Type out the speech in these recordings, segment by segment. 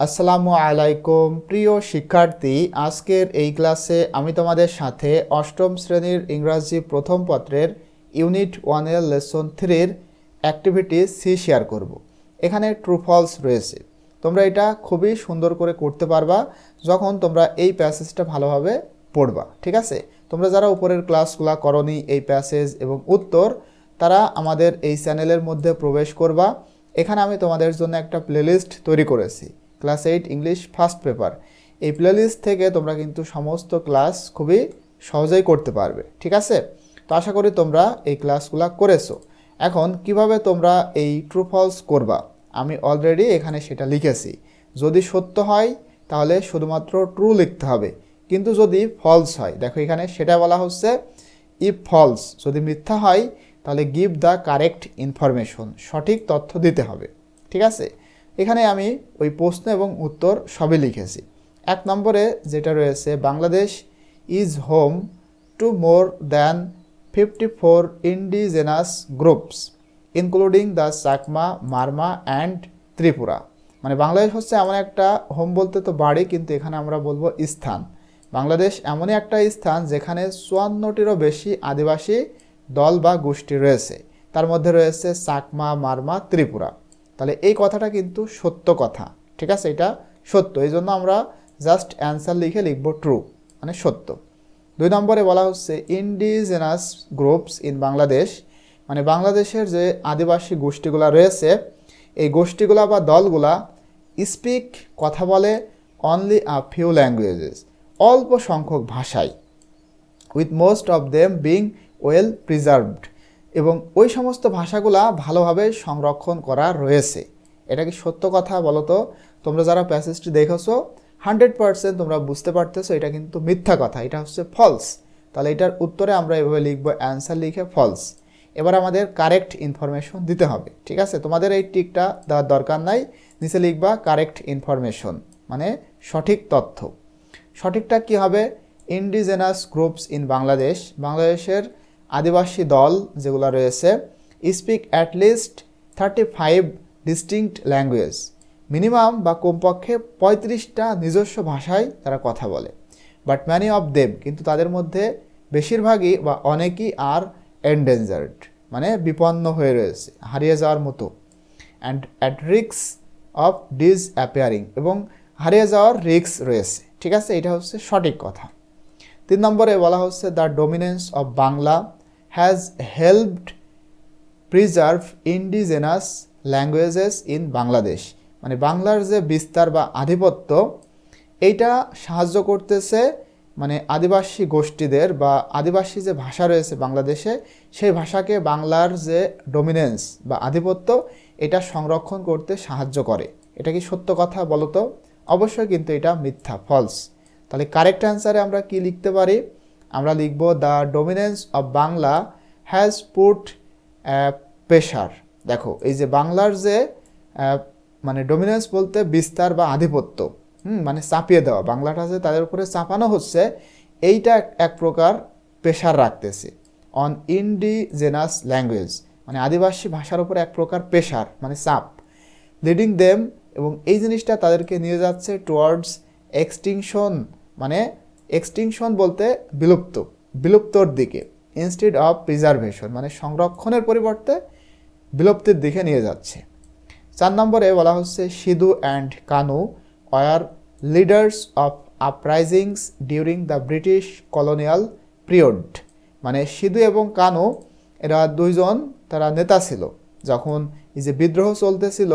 আসসালামু আলাইকুম, প্রিয় শিক্ষার্থী। আজকের এই ক্লাসে আমি তোমাদের সাথে অষ্টম শ্রেণির ইংরাজি প্রথম পত্রের ইউনিট ওয়ানের লেসন থ্রির অ্যাক্টিভিটি সি শেয়ার করব। এখানে ট্রু ফলস রয়েছে। তোমরা এটা খুবই সুন্দর করে করতে পারবা যখন তোমরা এই প্যাসেজটা ভালোভাবে পড়বা, ঠিক আছে? তোমরা যারা উপরের ক্লাসগুলো করনি, এই প্যাসেজ এবং উত্তর, তারা আমাদের এই চ্যানেলের মধ্যে প্রবেশ করবা। এখানে আমি তোমাদের জন্য একটা প্লেলিস্ট তৈরি করেছি। Class eight English first paper. এই প্লেলিস্ট থেকে তোমরা কিন্তু সমস্ত ক্লাস খুবই সহজেই করতে পারবে, ঠিক আছে? তো আশা করি তোমরা এই ক্লাসগুলো করেছ। এখন কীভাবে তোমরা এই ট্রু ফলস করবা? আমি অলরেডি এখানে সেটা লিখেছি। যদি সত্য হয়, তাহলে শুধুমাত্র ট্রু লিখতে হবে। কিন্তু যদি ফলস হয়, দেখো এখানে সেটা বলা হচ্ছে ইফ ফলস যদি মিথ্যা হয়, তাহলে গিভ দ্য কারেক্ট ইনফরমেশন সঠিক তথ্য দিতে হবে, ঠিক আছে? এখানে আমি ওই প্রশ্ন এবং উত্তর সবই লিখেছি। এক নম্বরে যেটা রয়েছে, Bangladesh is home to more than fifty four indigenous groups including the Chakma Marma and Tripura মানে বাংলাদেশ হচ্ছে এমন একটা হোম বলতে তো বাড়ি, কিন্তু এখানে আমরা বলব স্থান। বাংলাদেশ এমনই একটা স্থান যেখানে চুয়ান্নটিরও বেশি আদিবাসী দল বা গোষ্ঠী রয়েছে। তার মধ্যে রয়েছে চাকমা মারমা ত্রিপুরা তাহলে এই কথাটা কিন্তু সত্য কথা, ঠিক আছে? এটা সত্য। এই জন্য আমরা জাস্ট অ্যান্সার লিখে লিখব ট্রু মানে সত্য। দুই নম্বরে বলা হচ্ছে ইন্ডিজেনাস গ্রুপস ইন বাংলাদেশ মানে বাংলাদেশের যে আদিবাসী গোষ্ঠীগুলা রয়েছে, এই গোষ্ঠীগুলা বা দলগুলা স্পিক কথা বলে অনলি আ ফিউ ল্যাঙ্গুয়েজেস অল্প সংখ্যক ভাষায় with most of them being well preserved এবং ওই সমস্ত ভাষাগুলা ভালোভাবে সংরক্ষণ করা রয়েছে। এটা কি সত্য কথা বলো তো তোমরা যারা প্যাসেজটি দেখেছ, হান্ড্রেড পার্সেন্ট তোমরা বুঝতে পারতেছো এটা কিন্তু মিথ্যা কথা, এটা হচ্ছে ফলস তাহলে এটার উত্তরে আমরা এভাবে লিখব অ্যান্সার লিখে ফলস এবার আমাদের কারেক্ট ইনফরমেশন দিতে হবে, ঠিক আছে? তোমাদের এই টিকটা দেওয়ার দরকার নাই, নিচে লিখবা কারেক্ট ইনফরমেশন মানে সঠিক তথ্য। সঠিকটা কি হবে? ইন্ডিজেনাস গ্রুপস ইন বাংলাদেশ বাংলাদেশের আদিবাসী দল যেগুলো রয়েছে speak at least thirty five distinct language minimum বা কমপক্ষে পঁয়ত্রিশটা নিজস্ব ভাষায় তারা কথা বলে। বাট ম্যানি অফ দেম কিন্তু তাদের মধ্যে বেশিরভাগই বা অনেকই আর এন্ডেঞ্জার্ড মানে বিপন্ন হয়ে রয়েছে, হারিয়ে যাওয়ার মতো। অ্যান্ড অ্যাট রিক্স অফ ডিজ অ্যাপিয়ারিং এবং হারিয়ে যাওয়ার রিক্স রয়েছে। ঠিক আছে? এটা হচ্ছে সঠিক কথা। তিন নম্বরে বলা হচ্ছে the dominance of Bangla has helped preserve indigenous languages in Bangladesh মানে বাংলার যে বিস্তার বা আধিপত্য, এইটা সাহায্য করতেছে মানে আদিবাসী গোষ্ঠীদের বা আদিবাসী যে ভাষা রয়েছে বাংলাদেশে, সেই ভাষাকে বাংলার যে ডোমিনেন্স বা আধিপত্য, এটা সংরক্ষণ করতে সাহায্য করে। এটা কি সত্য কথা বলো তো অবশ্যই কিন্তু এটা মিথ্যা ফলস তাহলে কারেক্ট অ্যান্সারে আমরা কি লিখতে পারি? আমরা লিখব the dominance of Bangla has put pressure দেখো, এই যে বাংলার যে মানে ডোমিনেন্স বলতে বিস্তার বা আধিপত্য, হুম মানে চাপিয়ে দেওয়া, বাংলাটা যে তাদের উপরে চাপানো হচ্ছে, এইটা এক- প্রকার প্রেশার রাখতেছে অন ইন্ডিজেনাস ল্যাঙ্গুয়েজ মানে আদিবাসী ভাষার উপরে এক প্রকার প্রেশার মানে চাপ লিডিং দেম এবং এই জিনিসটা তাদেরকে নিয়ে যাচ্ছে টুয়ার্ডস এক্সটিংশন মানে এক্সটিংশন বলতে বিলুপ্ত, বিলুপ্তর দিকে ইনস্টিড অফ প্রিজার্ভেশন মানে সংরক্ষণের পরিবর্তে বিলুপ্তির দিকে নিয়ে যাচ্ছে। চার নম্বরে বলা হচ্ছে Sidhu and Kanu were leaders of uprisings during the British colonial period মানে সিধু এবং কানু, এরা দুইজন, তারা নেতা ছিল, যখন এই যে বিদ্রোহ চলতেছিল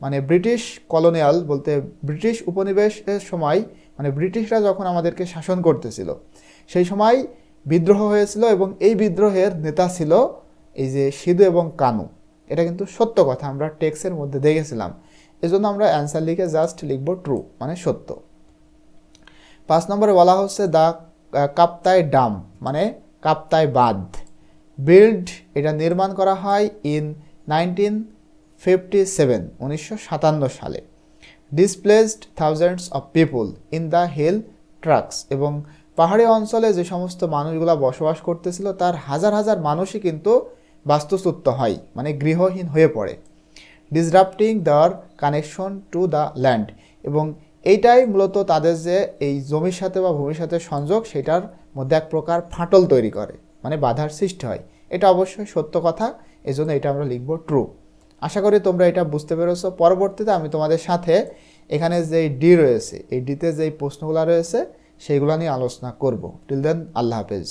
মানে ব্রিটিশ কলোনিয়াল বলতে ব্রিটিশ উপনিবেশের সময় মানে ব্রিটিশরা যখন আমাদেরকে শাসন করতেছিল, সেই সময় বিদ্রোহ হয়েছিল এবং এই বিদ্রোহের নেতা ছিল এই যে সিধু এবং কানু। এটা কিন্তু সত্য কথা, আমরা টেক্সের মধ্যে দেখেছিলাম। এজন্য আমরা অ্যান্সার লিখে জাস্ট লিখব ট্রু মানে সত্য। পাঁচ নম্বরে বলা হচ্ছে দ্য কাপ্তায় ডাম মানে কাপ্তায় বাঁধ। বিল্ড এটা নির্মাণ করা হয় ইন নাইনটিন ফিফটি সেভেন, উনিশশো সাতান্ন সালে। Displaced thousands of people in the hill tracts এবং পাহাড়ি অঞ্চলে যে সমস্ত মানুষগুলো বসবাস করতেছিল, তার হাজার হাজার মানুষই কিন্তু বাস্তুচ্যুত হয় মানে গৃহহীন হয়ে পড়ে। ডিসরাপ্টিং দেওয়ার কানেকশন টু দ্য ল্যান্ড এবং এইটাই মূলত তাদের যে এই জমির সাথে বা ভূমির সাথে সংযোগ, সেটার মধ্যে এক প্রকার ফাটল তৈরি করে মানে বাধার সৃষ্টি হয়। এটা অবশ্যই সত্য কথা, এজন্য এটা আমরা লিখব ট্রু আশা করি তোমরা এটা বুঝতে পেরেছ। পরবর্তীতে আমি তোমাদের সাথে এখানে যে ডি রয়েছে, এই ডিতে যেই প্রশ্নগুলো রয়েছে, সেইগুলো নিয়ে আলোচনা করব। টিল দেন আল্লাহ হাফেজ।